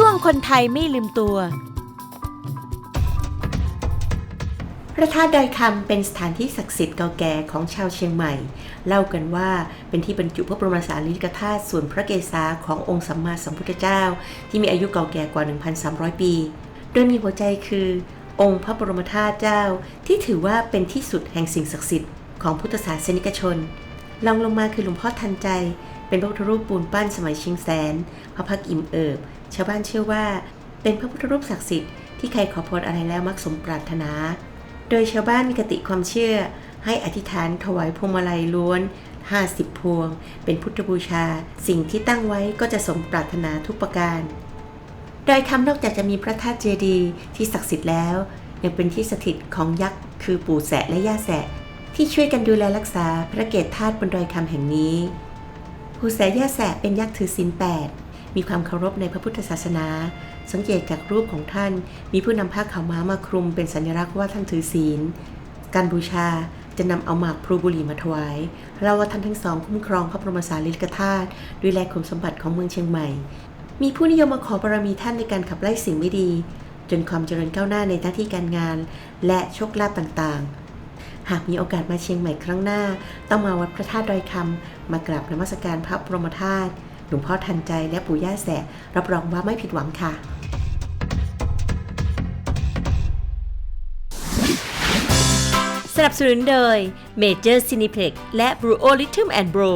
ช่วงคนไทยไม่ลืมตัว พระธาตุดอยคำเป็นสถานที่ศักดิ์สิทธิ์เก่าแก่ของชาวเชียงใหม่ เล่ากันว่าเป็นที่บรรจุพระบรมสารีริกธาตุส่วนพระเกศาขององค์สัมมาสัมพุทธเจ้า ที่มีอายุเก่าแก่กว่า 1,300 ปี โดยมีหัวใจคือ องค์พระบรมธาตุเจ้า ที่ถือว่าเป็นที่สุดแห่งสิ่งศักดิ์สิทธิ์ของพุทธศาสนิกชนลองลงมาคือหลวงพ่อทันใจ เป็นพระพุทธรูปปูนปั้นสมัยชิงแสน พระพักอิ่มเอิบ ชาวบ้านเชื่อว่า เป็นพระพุทธรูปศักดิ์สิทธิ์ที่ใครขอพรอะไรแล้วมักสมปรารถนา โดยชาวบ้านมีกติความเชื่อ ให้อธิษฐานถวายพวงมาลัยล้วน 50 พวง เป็นพุทธบูชา สิ่งที่ตั้งไว้ก็จะสมปรารถนาทุกประการ โดยคำนอกจากจะมีพระธาตุเจดีย์ที่ศักดิ์สิทธิ์แล้ว ยังเป็นที่สถิตของยักษ์คือปู่แสะและย่าแสะที่ช่วยกันดูแลรักษาพระเกศธาตุบนดอยคำแห่งนี้ ปู่แสะย่าแสะเป็นยักษ์ถือศีลแปด มีความเคารพในพระพุทธศาสนา สังเกตจากรูปของท่าน มีผู้นำผ้าขาวม้ามาคลุมเป็นสัญลักษณ์ว่าท่านถือศีล การบูชาจะนำเอาหมากพลูบุหรี่มาถวายเราว่าท่านทั้งสองคุ้มครองพระบรมสารีริกธาตุดูแลขุมสมบัติของเมืองเชียงใหม่ มีผู้นิยมมาขอบารมีท่านในการขับไล่สิ่งไม่ดี จนความเจริญก้าวหน้าในหน้าที่การงาน และโชคลาภต่างๆ หากมีโอกาสมาเชียงใหม่ครั้งหน้า ต้องมาวัดพระธาตุดอยคำมากราบนมัสการพระบรมธาตุ หลวงพ่อทันใจและปู่ย่าแสะรับรองว่าไม่ผิดหวังค่ะสนับสนุนโดย Major Cineplex และ Bro Rhythm and Bro